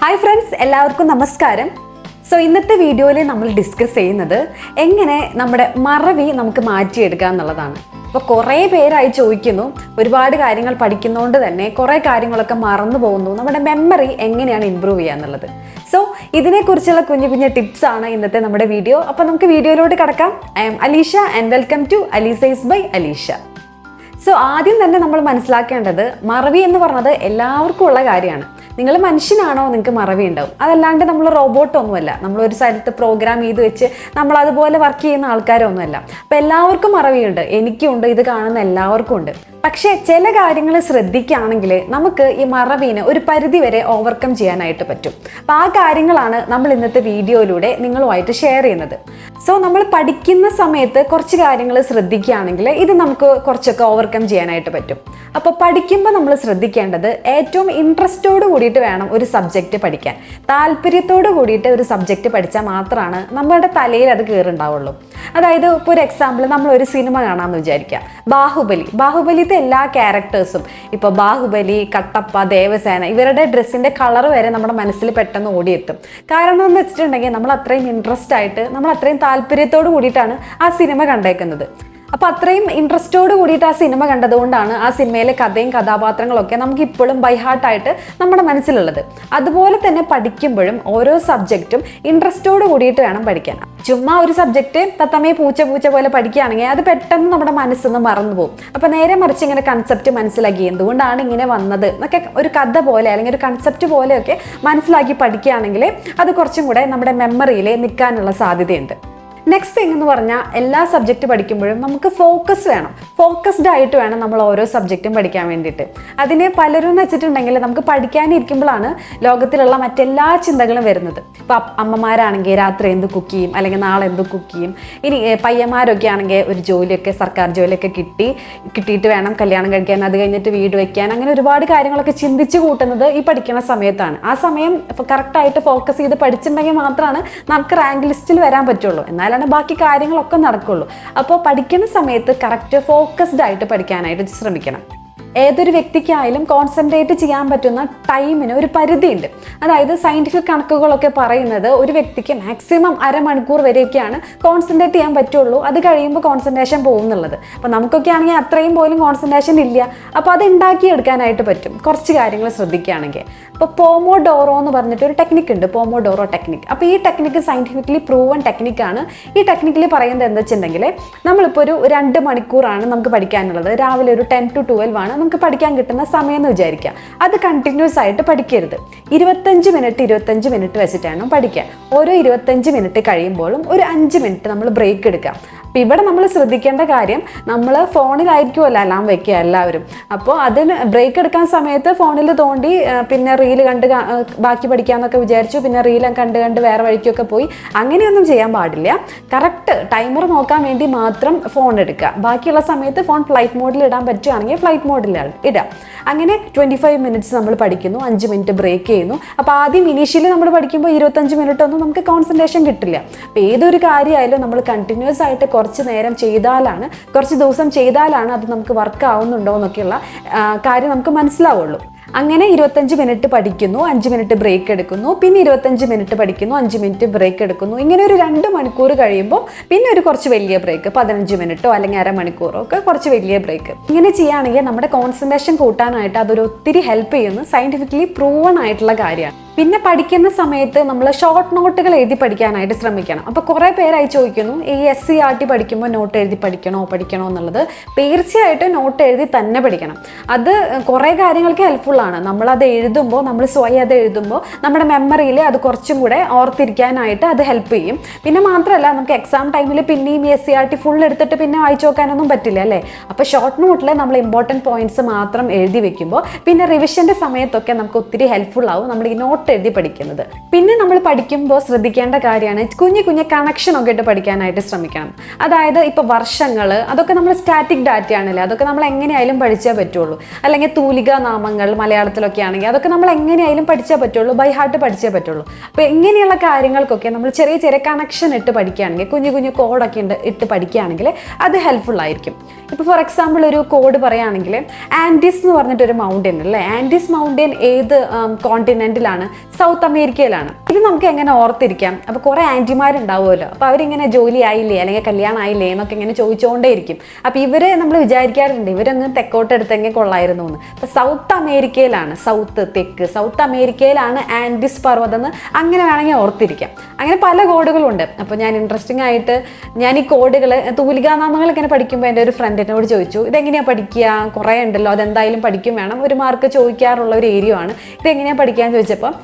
Hi friends എല്ലാവർക്കും നമസ്കാരം. So ഇന്നത്തെ വീഡിയോയിൽ നമ്മൾ ഡിസ്കസ് ചെയ്യുന്നത് എങ്ങനെ നമ്മുടെ മറവി നമുക്ക് മാറ്റിയെടുക്കുക എന്നുള്ളതാണ്. അപ്പോൾ കുറേ പേരായി ചോദിക്കുന്നു ഒരുപാട് കാര്യങ്ങൾ പഠിക്കുന്നതുകൊണ്ട് തന്നെ കുറേ കാര്യങ്ങളൊക്കെ മറന്നു പോകുന്നു. നമ്മുടെ മെമ്മറി എങ്ങനെയാണ് ഇമ്പ്രൂവ് ചെയ്യുക എന്നുള്ളത്. സോ ഇതിനെക്കുറിച്ചുള്ള കുഞ്ഞു കുഞ്ഞു ടിപ്സ് ആണ് ഇന്നത്തെ നമ്മുടെ വീഡിയോ. അപ്പോൾ നമുക്ക് വീഡിയോയിലോട്ട് കടക്കാം. I'm Alisha and welcome to Alisize by Alisha so ആദ്യം തന്നെ നമ്മൾ മനസ്സിലാക്കേണ്ടത് മറവി എന്ന് പറഞ്ഞത് എല്ലാവർക്കും ഉള്ള കാര്യമാണ്. നിങ്ങൾ മനുഷ്യനാണോ നിങ്ങൾക്ക് മറവി ഉണ്ടാവും. അതല്ലാണ്ട് നമ്മൾ റോബോട്ടൊന്നുമല്ല നമ്മളൊരു സ്ഥലത്ത് പ്രോഗ്രാം ചെയ്ത് വെച്ച് നമ്മൾ അതുപോലെ വർക്ക് ചെയ്യുന്ന ആൾക്കാരൊന്നുമല്ല. അപ്പോൾ എല്ലാവർക്കും മറവിയുണ്ട് എനിക്കുണ്ട് ഇത് കാണുന്ന എല്ലാവർക്കും ഉണ്ട്. പക്ഷേ ചില കാര്യങ്ങൾ ശ്രദ്ധിക്കുകയാണെങ്കിൽ നമുക്ക് ഈ മറവീനെ ഒരു പരിധി വരെ ഓവർകം ചെയ്യാനായിട്ട് പറ്റും. അപ്പം ആ കാര്യങ്ങളാണ് നമ്മൾ ഇന്നത്തെ വീഡിയോയിലൂടെ നിങ്ങളുമായിട്ട് ഷെയർ ചെയ്യുന്നത്. സോ നമ്മൾ പഠിക്കുന്ന സമയത്ത് കുറച്ച് കാര്യങ്ങൾ ശ്രദ്ധിക്കുകയാണെങ്കിൽ ഇത് നമുക്ക് കുറച്ചൊക്കെ ഓവർകം ചെയ്യാനായിട്ട് പറ്റും. അപ്പോൾ പഠിക്കുമ്പോൾ നമ്മൾ ശ്രദ്ധിക്കേണ്ടത് ഏറ്റവും ഇൻട്രസ്റ്റോട് കൂടിയിട്ട് വേണം ഒരു സബ്ജക്റ്റ് പഠിക്കാൻ. താല്പര്യത്തോട് കൂടിയിട്ട് ഒരു സബ്ജക്റ്റ് പഠിച്ചാൽ മാത്രമാണ് നമ്മുടെ തലയിൽ അത് കയറുണ്ടാവുള്ളൂ അതായത് ഇപ്പോൾ ഒരു എക്സാമ്പിൾ നമ്മൾ ഒരു സിനിമ കാണാമെന്ന് വിചാരിക്കുക. ബാഹുബലി. ബാഹുബലിത്തെ എല്ലാ ക്യാരക്ടേഴ്സും ഇപ്പോൾ ബാഹുബലി കട്ടപ്പ ദേവസേന ഇവരുടെ ഡ്രസ്സിന്റെ കളർ വരെ നമ്മുടെ മനസ്സിൽ പെട്ടെന്ന് ഓടിയെത്തും. കാരണം എന്ന് വെച്ചിട്ടുണ്ടെങ്കിൽ നമ്മൾ അത്രയും ഇൻട്രസ്റ്റ് ആയിട്ട് നമ്മൾ അത്രയും താല്പര്യത്തോട് കൂടിയിട്ടാണ് ആ സിനിമ കണ്ടേക്കുന്നത്. അപ്പോൾ അത്രയും ഇൻട്രസ്റ്റോട് കൂടിയിട്ട് ആ സിനിമ കണ്ടതുകൊണ്ടാണ് ആ സിനിമയിലെ കഥയും കഥാപാത്രങ്ങളൊക്കെ നമുക്ക് ഇപ്പോഴും ബൈഹാർട്ടായിട്ട് നമ്മുടെ മനസ്സിലുള്ളത്. അതുപോലെ തന്നെ പഠിക്കുമ്പോഴും ഓരോ സബ്ജക്റ്റും ഇൻട്രസ്റ്റോട് കൂടിയിട്ട് വേണം പഠിക്കാൻ. ചുമ്മാ ഒരു സബ്ജക്റ്റ് തത്തമ്മയെ പൂച്ച പൂച്ച പോലെ പഠിക്കുകയാണെങ്കിൽ അത് പെട്ടെന്ന് നമ്മുടെ മനസ്സിന്ന് മറന്നു പോകും. അപ്പോൾ നേരെ മറിച്ച് ഇങ്ങനെ കൺസെപ്റ്റ് മനസ്സിലാക്കി എന്തുകൊണ്ടാണ് ഇങ്ങനെ വന്നത് എന്നൊക്കെ ഒരു കഥ പോലെ അല്ലെങ്കിൽ ഒരു കൺസെപ്റ്റ് പോലെയൊക്കെ മനസ്സിലാക്കി പഠിക്കുകയാണെങ്കിൽ അത് കുറച്ചും കൂടെ നമ്മുടെ മെമ്മറിയിൽ നിൽക്കാനുള്ള സാധ്യതയുണ്ട്. നെക്സ്റ്റ് തിങ് എന്ന് പറഞ്ഞാൽ എല്ലാ സബ്ജക്റ്റ് പഠിക്കുമ്പോഴും നമുക്ക് ഫോക്കസ് വേണം. ഫോക്കസ്ഡ് ആയിട്ട് വേണം നമ്മൾ ഓരോ സബ്ജക്റ്റും പഠിക്കാൻ വേണ്ടിയിട്ട്. അതിന് പലരും എന്ന് വെച്ചിട്ടുണ്ടെങ്കിൽ നമുക്ക് പഠിക്കാനിരിക്കുമ്പോഴാണ് ലോകത്തിലുള്ള മറ്റെല്ലാ ചിന്തകളും വരുന്നത്. ഇപ്പം അമ്മമാരാണെങ്കിൽ രാത്രി എന്ത് കുക്ക് ചെയ്യും? അല്ലെങ്കിൽ നാളെ എന്ത് കുക്ക് ചെയ്യും? ഇനി പയ്യന്മാരൊക്കെ ആണെങ്കിൽ ഒരു ജോലിയൊക്കെ സർക്കാർ ജോലിയൊക്കെ കിട്ടി കിട്ടിയിട്ട് വേണം കല്യാണം കഴിക്കാൻ അത് കഴിഞ്ഞിട്ട് വീട് വയ്ക്കാൻ അങ്ങനെ ഒരുപാട് കാര്യങ്ങളൊക്കെ ചിന്തിച്ച് കൂട്ടുന്നത് ഈ പഠിക്കുന്ന സമയത്താണ്. ആ സമയം കറക്റ്റായിട്ട് ഫോക്കസ് ചെയ്ത് പഠിച്ചിട്ടുണ്ടെങ്കിൽ മാത്രമാണ് നമുക്ക് റാങ്ക് ലിസ്റ്റിൽ വരാൻ പറ്റുള്ളൂ. എന്നാലാണ് ബാക്കി കാര്യങ്ങളൊക്കെ നടക്കുള്ളൂ. അപ്പോൾ പഠിക്കുന്ന സമയത്ത് കറക്റ്റ് ഫോക്കസ്ഡ് ആയിട്ട് പഠിക്കാനായിട്ട് ശ്രമിക്കണം. ഏതൊരു വ്യക്തിക്കായാലും കോൺസെൻട്രേറ്റ് ചെയ്യാൻ പറ്റുന്ന ടൈമിന് ഒരു പരിധിയുണ്ട്. അതായത് സയന്റിഫിക് കണക്കുകളൊക്കെ പറയുന്നത് ഒരു വ്യക്തിക്ക് മാക്സിമം അരമണിക്കൂർ വരെയൊക്കെയാണ് കോൺസെൻട്രേറ്റ് ചെയ്യാൻ പറ്റുള്ളൂ. അത് കഴിയുമ്പോൾ കോൺസെൻട്രേഷൻ പോകുന്നുള്ളത് അപ്പോൾ നമുക്കൊക്കെ ആണെങ്കിൽ അത്രയും പോലും കോൺസെൻട്രേഷൻ ഇല്ല. അപ്പോൾ അത് ഉണ്ടാക്കിയെടുക്കാനായിട്ട് പറ്റും. കുറച്ച് കാര്യങ്ങൾ ശ്രദ്ധിക്കുകയാണെങ്കിൽ. ഇപ്പോൾ പോമോഡോറോ എന്ന് പറഞ്ഞിട്ട് ഒരു ടെക്നിക്ക് ഉണ്ട്. പോമോഡോറോ ടെക്നിക്ക് അപ്പോൾ ഈ ടെക്നിക്ക് സയന്റിഫിക്കലി പ്രൂവൺ ടെക്നിക്കാണ് ഈ ടെക്നിക്കിൽ പറയുന്നത് എന്താ വെച്ചിട്ടുണ്ടെങ്കിൽ നമ്മളിപ്പോൾ ഒരു രണ്ട് മണിക്കൂറാണ് നമുക്ക് പഠിക്കാനുള്ളത്. രാവിലെ ഒരു ടെൻ ടു ട്വൽവ് ആണ്. നമുക്ക് പഠിക്കാൻ കിട്ടുന്ന സമയം എന്ന് വിചാരിക്കുക. അത് കണ്ടിന്യൂസ് ആയിട്ട് പഠിക്കരുത്. ഇരുപത്തഞ്ച് മിനിറ്റ് ഇരുപത്തഞ്ച് മിനിറ്റ് വെച്ചിട്ടാണ് പഠിക്കുക. ഓരോ ഇരുപത്തഞ്ച് മിനിറ്റ് കഴിയുമ്പോഴും ഒരു അഞ്ച് മിനിറ്റ് നമ്മൾ ബ്രേക്ക് എടുക്കാം അപ്പോൾ ഇവിടെ നമ്മൾ ശ്രദ്ധിക്കേണ്ട കാര്യം നമ്മൾ ഫോണിലായിരിക്കുമല്ലോ അലാം വെക്കുക എല്ലാവരും. അപ്പോൾ അതിന് ബ്രേക്ക് എടുക്കാൻ സമയത്ത് ഫോണിൽ തോണ്ടി പിന്നെ റീൽ കണ്ട് ബാക്കി പഠിക്കാമെന്നൊക്കെ വിചാരിച്ചു പിന്നെ റീലും കണ്ട് കണ്ട് വേറെ വഴിക്കൊക്കെ പോയി. അങ്ങനെയൊന്നും ചെയ്യാൻ പാടില്ല. കറക്റ്റ് ടൈമർ നോക്കാൻ വേണ്ടി മാത്രം ഫോൺ എടുക്കുക. ബാക്കിയുള്ള സമയത്ത് ഫോൺ ഫ്ലൈറ്റ് മോഡിൽ ഇടാൻ പറ്റുകയാണെങ്കിൽ ഫ്ലൈറ്റ് മോഡിൽ ഇടാം അങ്ങനെ ട്വന്റി ഫൈവ് മിനിറ്റ്സ് നമ്മൾ പഠിക്കുന്നു. അഞ്ച് മിനിറ്റ് ബ്രേക്ക് ചെയ്യുന്നു. അപ്പോൾ ആദ്യം ഇനീഷ്യലി നമ്മൾ പഠിക്കുമ്പോൾ ഇരുപത്തഞ്ച് മിനിറ്റ് ഒന്നും നമുക്ക് കോൺസെൻട്രേഷൻ കിട്ടില്ല. അപ്പോൾ ഏതൊരു കാര്യമായാലും നമ്മൾ കണ്ടിന്യൂസ് ആയിട്ട് കുറച്ച് നേരം ചെയ്താലാണ് കുറച്ച് ദിവസം ചെയ്താലാണ് അത് നമുക്ക് വർക്ക് ആവുന്നുണ്ടോ എന്നൊക്കെയുള്ള കാര്യം നമുക്ക് മനസ്സിലാവുള്ളൂ. അങ്ങനെ ഇരുപത്തഞ്ച് മിനിറ്റ് പഠിക്കുന്നു അഞ്ച് മിനിറ്റ് ബ്രേക്ക് എടുക്കുന്നു പിന്നെ ഇരുപത്തഞ്ച് മിനിറ്റ് പഠിക്കുന്നു അഞ്ച് മിനിറ്റ് ബ്രേക്ക് എടുക്കുന്നു. ഇങ്ങനെ ഒരു രണ്ട് മണിക്കൂർ കഴിയുമ്പോൾ പിന്നെ ഒരു കുറച്ച് വലിയ ബ്രേക്ക് പതിനഞ്ച് മിനിറ്റോ അല്ലെങ്കിൽ അരമണിക്കൂറോ ഒക്കെ കുറച്ച് വലിയ ബ്രേക്ക് ഇങ്ങനെ ചെയ്യുകയാണെങ്കിൽ നമ്മുടെ കോൺസെൻട്രേഷൻ കൂട്ടാനായിട്ട് അതൊരു ഒത്തിരി ഹെൽപ്പ് ചെയ്യുന്നു സയന്റിഫിക്കലി പ്രൂവൺ ആയിട്ടുള്ള കാര്യമാണ്. പിന്നെ പഠിക്കുന്ന സമയത്ത് നമ്മൾ ഷോർട്ട് നോട്ടുകൾ എഴുതി പഠിക്കാനായിട്ട് ശ്രമിക്കണം. അപ്പോൾ കുറേ പേരായി ചോദിക്കുന്നു ഈ എസ് സി ആർ ടി പഠിക്കുമ്പോൾ നോട്ട് എഴുതി പഠിക്കണോ പഠിക്കണോ എന്നുള്ളത്. തീർച്ചയായിട്ടും നോട്ട് എഴുതി തന്നെ പഠിക്കണം. അത് കുറേ കാര്യങ്ങൾക്ക് ഹെൽപ്ഫുള്ളാണ് നമ്മളത് എഴുതുമ്പോൾ നമ്മൾ സ്വയം അത് എഴുതുമ്പോൾ നമ്മുടെ മെമ്മറിയിൽ അത് കുറച്ചും കൂടെ ഓർത്തിരിക്കാനായിട്ട് അത് ഹെൽപ്പ് ചെയ്യും. പിന്നെ മാത്രമല്ല നമുക്ക് എക്സാം ടൈമിൽ പിന്നെയും S C R T full എടുത്തിട്ട് പിന്നെ വായിച്ചു നോക്കാനൊന്നും പറ്റില്ല അല്ലേ? അപ്പോൾ ഷോർട്ട് നോട്ടിൽ നമ്മൾ ഇമ്പോർട്ടന്റ് പോയിന്റ്സ് മാത്രം എഴുതി വെക്കുമ്പോൾ പിന്നെ റിവിഷന്റെ സമയത്തൊക്കെ നമുക്ക് ഒത്തിരി ഹെൽപ്ഫുൾ ആവും. നമ്മൾ ഈ നോട്ട് എഴുതി പഠിക്കുന്നത്. പിന്നെ നമ്മൾ പഠിക്കുമ്പോൾ ശ്രദ്ധിക്കേണ്ട കാര്യമാണ് കുഞ്ഞു കുഞ്ഞു കണക്ഷൻ ഒക്കെ ഇട്ട് പഠിക്കാനായിട്ട് ശ്രമിക്കണം. അതായത് ഇപ്പോൾ വർഷങ്ങൾ അതൊക്കെ നമ്മൾ സ്റ്റാറ്റിക് ഡാറ്റ ആണല്ലേ? അതൊക്കെ നമ്മൾ എങ്ങനെയായാലും പഠിച്ചേ പറ്റുള്ളൂ. അല്ലെങ്കിൽ തൂലിക നാമങ്ങൾ മലയാളത്തിലൊക്കെ ആണെങ്കിൽ അതൊക്കെ നമ്മൾ എങ്ങനെയായാലും പഠിച്ചേ പറ്റുള്ളൂ. ബൈ ഹാർട്ട് പഠിച്ചേ പറ്റുള്ളൂ. അപ്പോൾ ഇങ്ങനെയുള്ള കാര്യങ്ങൾക്കൊക്കെ നമ്മൾ ചെറിയ ചെറിയ കണക്ഷൻ ഇട്ട് പഠിക്കുകയാണെങ്കിൽ കുഞ്ഞു കുഞ്ഞു കോഡൊക്കെ ഉണ്ട് ഇട്ട് പഠിക്കുകയാണെങ്കിൽ അത് ഹെൽപ്ഫുൾ ആയിരിക്കും. ഇപ്പോൾ ഫോർ എക്സാമ്പിൾ ഒരു കോഡ് പറയുകയാണെങ്കിൽ ആൻഡീസ് എന്ന് പറഞ്ഞിട്ടൊരു മൗണ്ടൻ അല്ലേ? ആൻഡീസ് മൗണ്ടൻ ഏത് കോണ്ടിനെന്റിലാണ് സൗത്ത് അമേരിക്കയിലാണ്. ഇത് നമുക്ക് എങ്ങനെ ഓർത്തിരിക്കാം? അപ്പോൾ കുറേ ആന്റിമാരുണ്ടാവുമല്ലോ അപ്പോൾ അവരിങ്ങനെ ജോലി ആയില്ലേ അല്ലെങ്കിൽ കല്യാണം ആയില്ലേ എന്നൊക്കെ ഇങ്ങനെ ചോദിച്ചുകൊണ്ടേ ഇരിക്കും അപ്പോൾ ഇവരെ നമ്മൾ വിചാരിക്കാറുണ്ട് ഇവരങ്ങ് തെക്കോട്ടെടുത്തെങ്കിൽ കൊള്ളായിരുന്നു എന്ന് അപ്പോൾ സൗത്ത് അമേരിക്കയിലാണ് സൗത്ത് തെക്ക് സൗത്ത് അമേരിക്കയിലാണ് ആൻഡിസ് പർവതം എന്ന് അങ്ങനെ വേണമെങ്കിൽ ഓർത്തിരിക്കാം. അങ്ങനെ പല കോഡുകളുണ്ട്. അപ്പോൾ ഞാൻ ഇൻട്രസ്റ്റിംഗ് ആയിട്ട് ഞാൻ ഈ കോഡുകൾ തൂലികാനാമങ്ങൾ ഇങ്ങനെ പഠിക്കുമ്പോൾ എന്റെ ഒരു ഫ്രണ്ടിനോട് ചോദിച്ചു ഇതെങ്ങനെയാണ് പഠിക്കുക? കുറേ ഉണ്ടല്ലോ അതെന്തായാലും പഠിക്കും വേണം. ഒരു മാർക്ക് ചോദിക്കാറുള്ള ഒരു ഏരിയ ആണ്. ഇതെങ്ങനെയാണ് പഠിക്കാന്ന്? ചോദിച്ചപ്പോൾ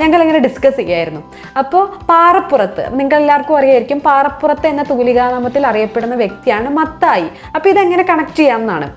ഞങ്ങൾ ഇങ്ങനെ ഡിസ്കസ് ചെയ്യായിരുന്നു. അപ്പോൾ പാറപ്പുറത്ത് നിങ്ങൾ എല്ലാവർക്കും അറിയായിരിക്കും പാറപ്പുറത്ത് എന്ന തൂലികാനാമത്തിൽ അറിയപ്പെടുന്ന വ്യക്തിയാണ് മത്തായി. അപ്പോൾ ഇതെങ്ങനെ കണക്ട് ചെയ്യാമെന്നാണ്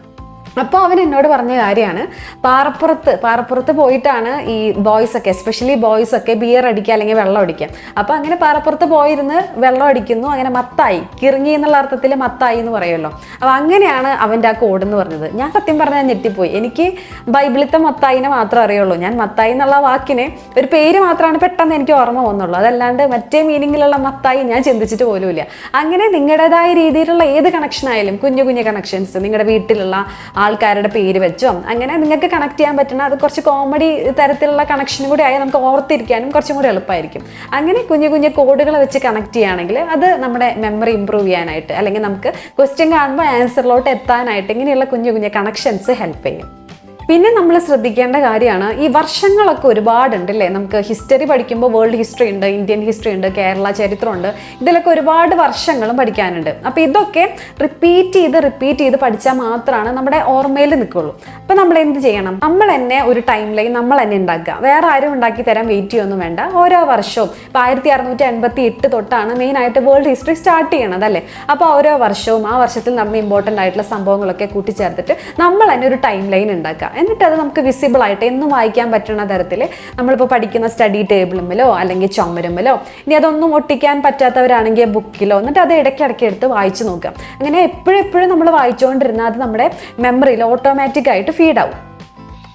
അപ്പോൾ അവൻ എന്നോട് പറഞ്ഞ കാര്യമാണ് പാറപ്പുറത്ത് പാറപ്പുറത്ത് പോയിട്ടാണ് ഈ ബോയ്സ് ഒക്കെ എസ്പെഷ്യലി ബോയ്സ് ഒക്കെ ബിയർ അടിക്കുക അല്ലെങ്കിൽ വെള്ളം അടിക്കുക. അപ്പോൾ അങ്ങനെ പാറപ്പുറത്ത് പോയിരുന്ന് വെള്ളം അടിക്കുന്നു അങ്ങനെ മത്തായി കിറങ്ങി എന്നുള്ള അർത്ഥത്തിൽ മത്തായി എന്ന് പറയുമല്ലോ. അപ്പോൾ അങ്ങനെയാണ് അവന്റെ ആ കോഡ് എന്ന് പറഞ്ഞത്. ഞാൻ സത്യം പറഞ്ഞാൽ ഞെട്ടിപ്പോയി. എനിക്ക് ബൈബിളിത്തെ മത്തായിനെ മാത്രമേ അറിയുള്ളൂ. ഞാൻ മത്തായി എന്നുള്ള വാക്കിനെ ഒരു പേര് മാത്രമാണ് പെട്ടെന്ന് എനിക്ക് ഓർമ്മ വന്നുള്ളൂ. അതല്ലാണ്ട് മറ്റേ മീനിങ്ങിലുള്ള മത്തായി ഞാൻ ചിന്തിച്ചിട്ട് പോലുമില്ല. അങ്ങനെ നിങ്ങളുടേതായ രീതിയിലുള്ള ഏത് കണക്ഷൻ ആയാലും കുഞ്ഞു കുഞ്ഞു കണക്ഷൻസ് നിങ്ങളുടെ വീട്ടിലുള്ള ആൾക്കാരുടെ പേര് വെച്ചോ. അങ്ങനെ നിങ്ങൾക്ക് കണക്ട് ചെയ്യാൻ പറ്റുന്ന അത് കുറച്ച് കോമഡി തരത്തിലുള്ള കണക്ഷനും കൂടി ആയാൽ നമുക്ക് ഓർത്തിരിക്കാനും കുറച്ചും കൂടി എളുപ്പമായിരിക്കും. അങ്ങനെ കുഞ്ഞു കുഞ്ഞു കോഡുകൾ വെച്ച് കണക്ട് ചെയ്യുകയാണെങ്കിൽ അത് നമ്മുടെ മെമ്മറി ഇമ്പ്രൂവ് ചെയ്യാനായിട്ട് അല്ലെങ്കിൽ നമുക്ക് ക്വസ്റ്റ്യൻ കാണുമ്പോൾ ആൻസറിലോട്ട് എത്താനായിട്ട് ഇങ്ങനെയുള്ള കുഞ്ഞു കുഞ്ഞു കണക്ഷൻസ് ഹെൽപ്പ് ചെയ്യും. പിന്നെ നമ്മൾ ശ്രദ്ധിക്കേണ്ട കാര്യമാണ് ഈ വർഷങ്ങളൊക്കെ ഒരുപാടുണ്ട് അല്ലേ നമുക്ക് ഹിസ്റ്ററി പഠിക്കുമ്പോൾ വേൾഡ് ഹിസ്റ്ററി ഉണ്ട് ഇന്ത്യൻ ഹിസ്റ്ററി ഉണ്ട് കേരള ചരിത്രമുണ്ട് ഇതിലൊക്കെ ഒരുപാട് വർഷങ്ങളും പഠിക്കാനുണ്ട്. അപ്പോൾ ഇതൊക്കെ റിപ്പീറ്റ് ചെയ്ത് റിപ്പീറ്റ് ചെയ്ത് പഠിച്ചാൽ മാത്രമാണ് നമ്മുടെ ഓർമ്മയിൽ നിൽക്കുള്ളൂ അപ്പോൾ നമ്മൾ എന്ത് ചെയ്യണം? നമ്മൾ തന്നെ ഒരു ടൈം ലൈൻ നമ്മൾ തന്നെ ഉണ്ടാക്കുക. വേറെ ആരും ഉണ്ടാക്കി തരാൻ വെയിറ്റ് ചെയ്യൊന്നും വേണ്ട. ഓരോ വർഷവും ഇപ്പോൾ ആയിരത്തി അറുന്നൂറ്റി അൻപത്തി എട്ട് തൊട്ടാണ് മെയിനായിട്ട് വേൾഡ് ഹിസ്റ്ററി സ്റ്റാർട്ട് ചെയ്യണത് അല്ലേ? അപ്പോൾ ഓരോ വർഷവും ആ വർഷത്തിൽ നടന്ന ഇമ്പോർട്ടന്റ് ആയിട്ടുള്ള സംഭവങ്ങളൊക്കെ കൂട്ടിച്ചേർത്തിട്ട് നമ്മൾ തന്നെ ഒരു ടൈം ലൈൻ ഉണ്ടാക്കുക. എന്നിട്ട് അത് നമുക്ക് വിസിബിൾ ആയിട്ട് എന്നും വായിക്കാൻ പറ്റുന്ന തരത്തിൽ നമ്മളിപ്പോൾ പഠിക്കുന്ന സ്റ്റഡി ടേബിളുമ്മിലോ അല്ലെങ്കിൽ ചുമരുമ്മിലോ ഇനി അതൊന്നും ഒട്ടിക്കാൻ പറ്റാത്തവരാണെങ്കിൽ ബുക്കിലോ എന്നിട്ട് അത് ഇടയ്ക്കിടയ്ക്ക് എടുത്ത് വായിച്ചു നോക്കുക. അങ്ങനെ എപ്പോഴും എപ്പോഴും നമ്മൾ വായിച്ചുകൊണ്ടിരുന്നാൽ അത് നമ്മുടെ മെമ്മറിയിൽ ഓട്ടോമാറ്റിക്കായിട്ട് ഫീഡ് ആവും.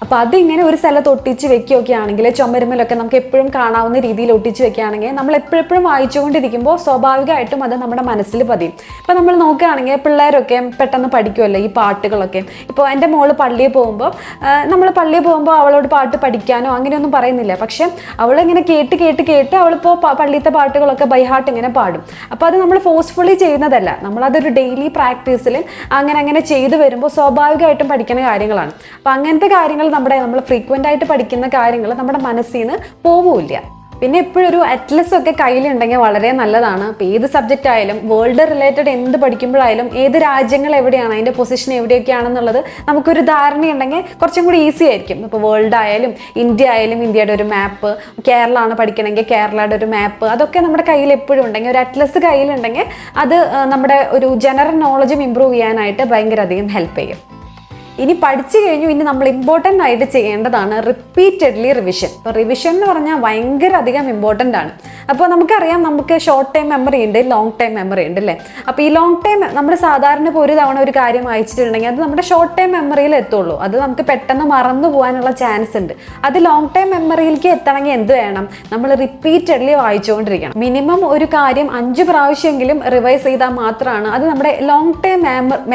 അപ്പോൾ അതിങ്ങനെ ഒരു സ്ഥലത്ത് ഒട്ടിച്ച് വെക്കുകയൊക്കെ ആണെങ്കിൽ ചുമരുമലൊക്കെ നമുക്ക് എപ്പോഴും കാണാവുന്ന രീതിയിൽ ഒട്ടിച്ച് വെക്കുകയാണെങ്കിൽ നമ്മൾ എപ്പോഴെപ്പോഴും വായിച്ചുകൊണ്ടിരിക്കുമ്പോൾ സ്വാഭാവികമായിട്ടും അത് നമ്മുടെ മനസ്സിൽ പതിയും. ഇപ്പോൾ നമ്മൾ നോക്കുകയാണെങ്കിൽ പിള്ളേരൊക്കെ പെട്ടെന്ന് പഠിക്കുമല്ലോ ഈ പാട്ടുകളൊക്കെ? ഇപ്പോൾ എന്റെ മോൾ പള്ളിയിൽ പോകുമ്പോൾ നമ്മൾ പള്ളിയിൽ പോകുമ്പോൾ അവളോട് പാട്ട് പഠിക്കാനോ അങ്ങനെയൊന്നും പറയുന്നില്ല. പക്ഷെ അവളിങ്ങനെ കേട്ട് കേട്ട് കേട്ട് അവളിപ്പോൾ പള്ളിയിലത്തെ പാട്ടുകളൊക്കെ ബൈ ഹാർട്ട് ഇങ്ങനെ പാടും. അപ്പോൾ അത് നമ്മൾ ഫോഴ്സ്ഫുള്ളി ചെയ്യുന്നതല്ല. നമ്മളതൊരു ഡെയിലി പ്രാക്ടീസിൽ അങ്ങനെ അങ്ങനെ ചെയ്തു വരുമ്പോൾ സ്വാഭാവികമായിട്ടും പഠിക്കുന്ന കാര്യങ്ങളാണ്. അപ്പോൾ അങ്ങനത്തെ കാര്യങ്ങൾ നമ്മുടെ നമ്മൾ ഫ്രീക്വന്റ് ആയിട്ട് പഠിക്കുന്ന കാര്യങ്ങൾ നമ്മുടെ മനസ്സിൽ നിന്ന് പോവില്ല. പിന്നെ എപ്പോഴും ഒരു അറ്റ്ലസ് ഒക്കെ കയ്യിലുണ്ടെങ്കിൽ വളരെ നല്ലതാണ്. ഇപ്പോൾ ഏത് സബ്ജക്റ്റ് ആയാലും വേൾഡ് റിലേറ്റഡ് എന്ത് പഠിക്കുമ്പോഴായാലും ഏത് രാജ്യങ്ങൾ എവിടെയാണ് അതിന്റെ പൊസിഷൻ എവിടെയൊക്കെയാണെന്നുള്ളത് നമുക്കൊരു ധാരണയുണ്ടെങ്കിൽ കുറച്ചും കൂടി ഈസി ആയിരിക്കും. ഇപ്പോൾ വേൾഡ് ആയാലും ഇന്ത്യ ആയാലും ഇന്ത്യയുടെ ഒരു മാപ്പ് കേരള ആണ് പഠിക്കണമെങ്കിൽ കേരളയുടെ ഒരു മാപ്പ് അതൊക്കെ നമ്മുടെ കയ്യിൽ എപ്പോഴും ഉണ്ടെങ്കിൽ ഒരു അറ്റ്ലസ് കയ്യിലുണ്ടെങ്കിൽ അത് നമ്മുടെ ഒരു ജനറൽ നോളജും ഇമ്പ്രൂവ് ചെയ്യാനായിട്ട് ഭയങ്കര അധികം ഹെൽപ്പ് ചെയ്യും. ഇനി പഠിച്ചു കഴിഞ്ഞു ഇനി നമ്മൾ ഇമ്പോർട്ടന്റ് ആയിട്ട് ചെയ്യേണ്ടതാണ് റിപ്പീറ്റഡ്ലി റിവിഷൻ അപ്പോൾ റിവിഷൻ എന്ന് പറഞ്ഞാൽ ഭയങ്കര അധികം ഇമ്പോർട്ടന്റ് ആണ്. അപ്പോൾ നമുക്കറിയാം നമുക്ക് ഷോർട്ട് ടൈം മെമ്മറി ഉണ്ട് ലോങ് ടൈം മെമ്മറി ഉണ്ട് അല്ലേ? അപ്പോൾ ഈ ലോങ് ടൈം നമ്മൾ സാധാരണ ഇപ്പോൾ ഒരു തവണ ഒരു കാര്യം വായിച്ചിട്ടുണ്ടെങ്കിൽ അത് നമ്മുടെ ഷോർട്ട് ടൈം മെമ്മറിയിൽ എത്തുള്ളൂ. അത് നമുക്ക് പെട്ടെന്ന് മറന്നു പോകാനുള്ള ചാൻസ് ഉണ്ട്. അത് ലോങ് ടൈം മെമ്മറിയിലേക്ക് എത്തണമെങ്കിൽ എന്ത് വേണം? നമ്മൾ റിപ്പീറ്റഡ്ലി വായിച്ചുകൊണ്ടിരിക്കണം. മിനിമം ഒരു കാര്യം അഞ്ച് പ്രാവശ്യമെങ്കിലും റിവൈസ് ചെയ്താൽ മാത്രമാണ് അത് നമ്മുടെ ലോങ് ടൈം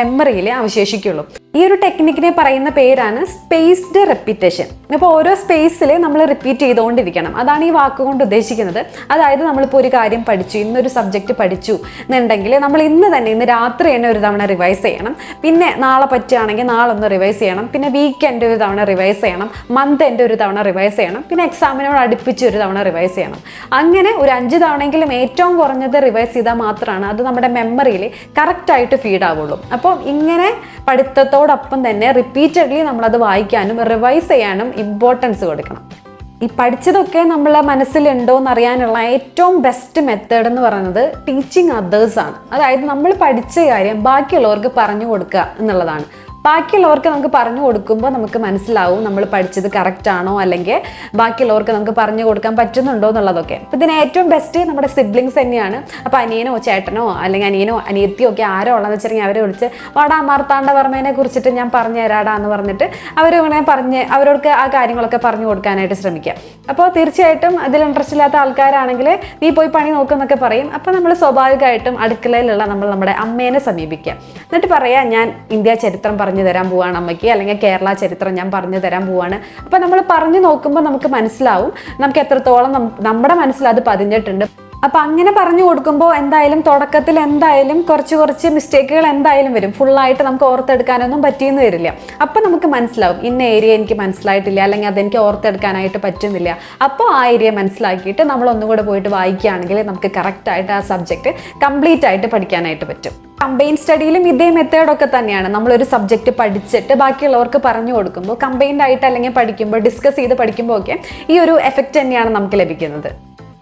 മെമ്മറിയിൽ അവശേഷിക്കുള്ളൂ. ഈ ഒരു ടെക്നിക്കിനെ പറയുന്ന പേരാണ് സ്പേസ്ഡ് റെപ്പിറ്റേഷൻ ഇപ്പോൾ ഓരോ സ്പേസിൽ നമ്മൾ റിപ്പീറ്റ് ചെയ്തുകൊണ്ടിരിക്കണം അതാണ് ഈ വാക്കുകൊണ്ട് ഉദ്ദേശിക്കുന്നത്. അതായത് നമ്മളിപ്പോൾ ഒരു കാര്യം പഠിച്ചു ഇന്നൊരു സബ്ജക്റ്റ് പഠിച്ചു എന്നുണ്ടെങ്കിൽ നമ്മൾ ഇന്ന് തന്നെ ഇന്ന് രാത്രി തന്നെ ഒരു തവണ റിവൈസ് ചെയ്യണം. പിന്നെ നാളെ പറ്റുകയാണെങ്കിൽ നാളെ ഒന്ന് റിവൈസ് ചെയ്യണം. പിന്നെ വീക്കെൻഡ് ഒരു തവണ റിവൈസ് ചെയ്യണം. മന്ത് എന്റെ ഒരു തവണ റിവൈസ് ചെയ്യണം. പിന്നെ എക്സാമിനോട് അടുപ്പിച്ച് ഒരു തവണ റിവൈസ് ചെയ്യണം. അങ്ങനെ ഒരു അഞ്ച് തവണയെങ്കിലും ഏറ്റവും കുറഞ്ഞത് റിവൈസ് ചെയ്താൽ മാത്രമാണ് അത് നമ്മുടെ മെമ്മറിയിൽ കറക്റ്റായിട്ട് ഫീഡ് ആവുള്ളൂ. അപ്പോൾ ഇങ്ങനെ പഠിത്തത്തോടൊപ്പം തന്നെ റിപ്പീറ്റഡ്ലി നമ്മളത് വായിക്കാനും റിവൈസ് ചെയ്യാനും ഇമ്പോർട്ടൻസ് കൊടുക്കണം. ഈ പഠിച്ചതൊക്കെ നമ്മളെ മനസ്സിലുണ്ടോ എന്ന് അറിയാനുള്ള ഏറ്റവും ബെസ്റ്റ് മെത്തേഡ് എന്ന് പറയുന്നത് ടീച്ചിങ് അതേഴ്സാണ് അതായത് നമ്മൾ പഠിച്ച കാര്യം ബാക്കിയുള്ളവർക്ക് പറഞ്ഞു കൊടുക്കുക എന്നുള്ളതാണ്. ബാക്കിയുള്ളവർക്ക് നമുക്ക് പറഞ്ഞു കൊടുക്കുമ്പോൾ നമുക്ക് മനസ്സിലാവും നമ്മൾ പഠിച്ചത് കറക്റ്റാണോ അല്ലെങ്കിൽ ബാക്കിയുള്ളവർക്ക് നമുക്ക് പറഞ്ഞു കൊടുക്കാൻ പറ്റുന്നുണ്ടോ എന്നുള്ളതൊക്കെ. അപ്പോൾ ഇതിന് ഏറ്റവും ബെസ്റ്റ് നമ്മുടെ സിബ്ലിങ്സ് തന്നെയാണ്. അപ്പോൾ അനിയനോ ചേട്ടനോ അല്ലെങ്കിൽ അനിയനോ അനിയത്തിയോ ഒക്കെ ആരോ ഉള്ളതെന്ന് വെച്ചിട്ടുണ്ടെങ്കിൽ അവരെ വിളിച്ച് വാടാ മാർത്താണ്ഡവർമ്മേനെ കുറിച്ചിട്ട് ഞാൻ പറഞ്ഞു തരാടാ എന്ന് പറഞ്ഞിട്ട് അവർ പറഞ്ഞ് അവരോടൊക്കെ ആ കാര്യങ്ങളൊക്കെ പറഞ്ഞു കൊടുക്കാനായിട്ട് ശ്രമിക്കുക. അപ്പോൾ തീർച്ചയായിട്ടും അതിൽ ഇൻട്രസ്റ്റ് ഇല്ലാത്ത ആൾക്കാരാണെങ്കിൽ നീ പോയി പണി നോക്കുമെന്നൊക്കെ പറയും. അപ്പോൾ നമ്മൾ സ്വാഭാവികമായിട്ടും അടുക്കളയിലുള്ള നമ്മൾ നമ്മുടെ അമ്മേനെ സമീപിക്കുക. എന്നിട്ട് പറയാം ഞാൻ ഇന്ത്യ ചരിത്രം പറഞ്ഞു പറഞ്ഞു തരാൻ പോവാണ് അമ്മയ്ക്ക്. അല്ലെങ്കിൽ കേരള ചരിത്രം ഞാൻ പറഞ്ഞു തരാൻ പോവാണ്. അപ്പം നമ്മൾ പറഞ്ഞു നോക്കുമ്പോൾ നമുക്ക് മനസ്സിലാവും. നമുക്ക് എത്രത്തോളം നമ്മുടെ മനസ്സിൽ അത് പതിഞ്ഞിട്ടുണ്ട്. അപ്പൊ അങ്ങനെ പറഞ്ഞു കൊടുക്കുമ്പോൾ എന്തായാലും തുടക്കത്തിൽ എന്തായാലും കുറച്ച് കുറച്ച് മിസ്റ്റേക്കുകൾ എന്തായാലും വരും. ഫുള്ളായിട്ട് നമുക്ക് ഓർത്തെടുക്കാനൊന്നും പറ്റിയെന്ന് വരില്ല. അപ്പൊ നമുക്ക് മനസ്സിലാവും ഇന്ന ഏരിയ എനിക്ക് മനസ്സിലായിട്ടില്ല അല്ലെങ്കിൽ അതെനിക്ക് ഓർത്തെടുക്കാനായിട്ട് പറ്റുന്നില്ല. അപ്പോൾ ആ ഏരിയ മനസ്സിലാക്കിയിട്ട് നമ്മൾ ഒന്നും കൂടെ പോയിട്ട് വായിക്കുകയാണെങ്കിൽ നമുക്ക് കറക്റ്റായിട്ട് ആ സബ്ജക്റ്റ് കംപ്ലീറ്റ് ആയിട്ട് പഠിക്കാനായിട്ട് പറ്റും. കമ്പൈൻ സ്റ്റഡിയിലും ഇതേ മെത്തേഡൊക്കെ തന്നെയാണ്. നമ്മളൊരു സബ്ജക്റ്റ് പഠിച്ചിട്ട് ബാക്കിയുള്ളവർക്ക് പറഞ്ഞു കൊടുക്കുമ്പോൾ കമ്പൈൻഡ് ആയിട്ട് അല്ലെങ്കിൽ പഠിക്കുമ്പോൾ ഡിസ്കസ് ചെയ്ത് പഠിക്കുമ്പോൾ ഒക്കെ ഈ ഒരു എഫക്റ്റ് തന്നെയാണ് നമുക്ക് ലഭിക്കുന്നത്.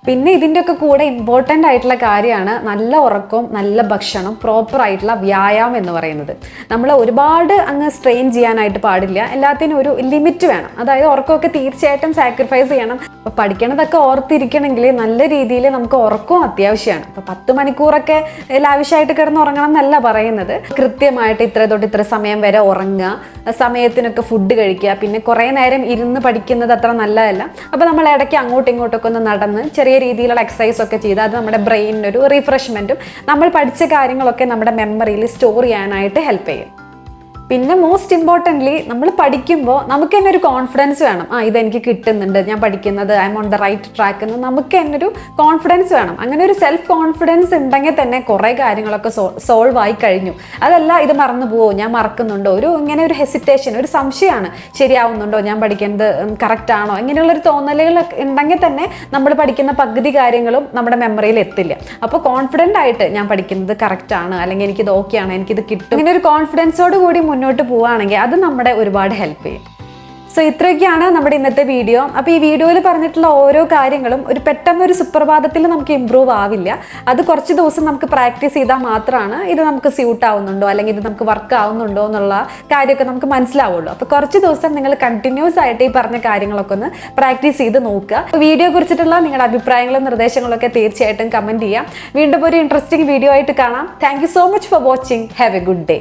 പിന്നെ ഇതിന്റെ ഒക്കെ കൂടെ ഇമ്പോർട്ടന്റ് ആയിട്ടുള്ള കാര്യമാണ് നല്ല ഉറക്കവും നല്ല ഭക്ഷണം പ്രോപ്പർ ആയിട്ടുള്ള വ്യായാമം എന്ന് പറയുന്നത്. നമ്മൾ ഒരുപാട് അങ്ങ് സ്ട്രെയിൻ ചെയ്യാനായിട്ട് പാടില്ല. എല്ലാത്തിനും ഒരു ലിമിറ്റ് വേണം. അതായത് ഉറക്കമൊക്കെ തീർച്ചയായിട്ടും സാക്രിഫൈസ് ചെയ്യണം. അപ്പോൾ പഠിക്കണതൊക്കെ ഓർത്തിരിക്കണമെങ്കിൽ നല്ല രീതിയിൽ നമുക്ക് ഉറക്കവും അത്യാവശ്യമാണ്. അപ്പോൾ പത്ത് മണിക്കൂറൊക്കെ ലാവിഷായിട്ട് കിടന്ന് ഉറങ്ങണം എന്നല്ല പറയുന്നത്. കൃത്യമായിട്ട് ഇത്ര തൊട്ട് ഇത്ര സമയം വരെ ഉറങ്ങുക സമയത്തിനൊക്കെ ഫുഡ് കഴിക്കുക പിന്നെ കുറേ നേരം ഇരുന്ന് പഠിക്കുന്നത് അത്ര നല്ലതല്ല. അപ്പോൾ നമ്മൾ ഇടയ്ക്ക് അങ്ങോട്ടും ഇങ്ങോട്ടൊക്കെ ഒന്ന് നടന്ന് ചെറിയ രീതിയിലുള്ള എക്സസൈസ് ഒക്കെ ചെയ്ത് അത് നമ്മുടെ ബ്രെയിനിനൊരു റിഫ്രഷ്മെന്റും നമ്മൾ പഠിച്ച കാര്യങ്ങളൊക്കെ നമ്മുടെ മെമ്മറിയിൽ സ്റ്റോർ ചെയ്യാനായിട്ട് ഹെൽപ്പ് ചെയ്യും. പിന്നെ മോസ്റ്റ് ഇമ്പോർട്ടന്റ്ലി നമ്മൾ പഠിക്കുമ്പോൾ നമുക്ക് തന്നെ ഒരു കോൺഫിഡൻസ് വേണം. ആ ഇതെനിക്ക് കിട്ടുന്നുണ്ട് ഞാൻ പഠിക്കുന്നത് I'm on the right track എന്ന് നമുക്ക് തന്നെ ഒരു കോൺഫിഡൻസ് വേണം. അങ്ങനെ ഒരു സെൽഫ് കോൺഫിഡൻസ് ഉണ്ടെങ്കിൽ തന്നെ കുറേ കാര്യങ്ങളൊക്കെ സോൾവ് ആയി കഴിഞ്ഞു. അതല്ല ഇത് മറന്നു പോവോ ഞാൻ മറക്കുന്നുണ്ടോ? ഒരു ഇങ്ങനെ ഒരു ഹെസിറ്റേഷൻ ഒരു സംശയമാണ്. ശരിയാവുന്നുണ്ടോ? ഞാൻ പഠിക്കുന്നത് കറക്റ്റ് ആണോ? ഇങ്ങനെയുള്ളൊരു തോന്നലുകൾ ഉണ്ടെങ്കിൽ തന്നെ നമ്മൾ പഠിക്കുന്ന പകുതി കാര്യങ്ങളും നമ്മുടെ മെമ്മറിയിൽ എത്തില്ല. അപ്പോൾ കോൺഫിഡന്റ് ആയിട്ട് ഞാൻ പഠിക്കുന്നത് കറക്റ്റ് ആണ് അല്ലെങ്കിൽ എനിക്കിത് ഓക്കെ ആണ് എനിക്കിത് കിട്ടും. ഇങ്ങനെ ഒരു കോൺഫിഡൻസോട് കൂടി മുന്നോട്ട് പോവുകയാണെങ്കിൽ അത് നമ്മുടെ ഒരുപാട് ഹെൽപ്പ് ചെയ്യും. സോ ഇത്രയൊക്കെയാണ് നമ്മുടെ ഇന്നത്തെ വീഡിയോ അപ്പോൾ ഈ വീഡിയോയിൽ പറഞ്ഞിട്ടുള്ള ഓരോ കാര്യങ്ങളും ഒരു പെട്ടെന്ന് ഒരു സുപ്രഭാതത്തിൽ നമുക്ക് ഇമ്പ്രൂവ് ആവില്ല. അത് കുറച്ച് ദിവസം നമുക്ക് പ്രാക്ടീസ് ചെയ്താൽ മാത്രമാണ് ഇത് നമുക്ക് സ്യൂട്ട് ആവുന്നുണ്ടോ അല്ലെങ്കിൽ ഇത് നമുക്ക് വർക്ക് ആവുന്നുണ്ടോ എന്നുള്ള കാര്യമൊക്കെ നമുക്ക് മനസ്സിലാവുള്ളൂ. അപ്പോൾ കുറച്ച് ദിവസം നിങ്ങൾ കണ്ടിന്യൂസ് ആയിട്ട് ഈ പറഞ്ഞ കാര്യങ്ങളൊക്കെ ഒന്ന് പ്രാക്ടീസ് ചെയ്ത് നോക്കുക. അപ്പോൾ വീഡിയോ കുറിച്ചിട്ടുള്ള നിങ്ങളുടെ അഭിപ്രായങ്ങളും നിർദ്ദേശങ്ങളൊക്കെ തീർച്ചയായിട്ടും കമന്റ് ചെയ്യാം. വീണ്ടും ഒരു ഇൻട്രസ്റ്റിംഗ് വീഡിയോ ആയിട്ട് കാണാം. Thank so much for watching have a good day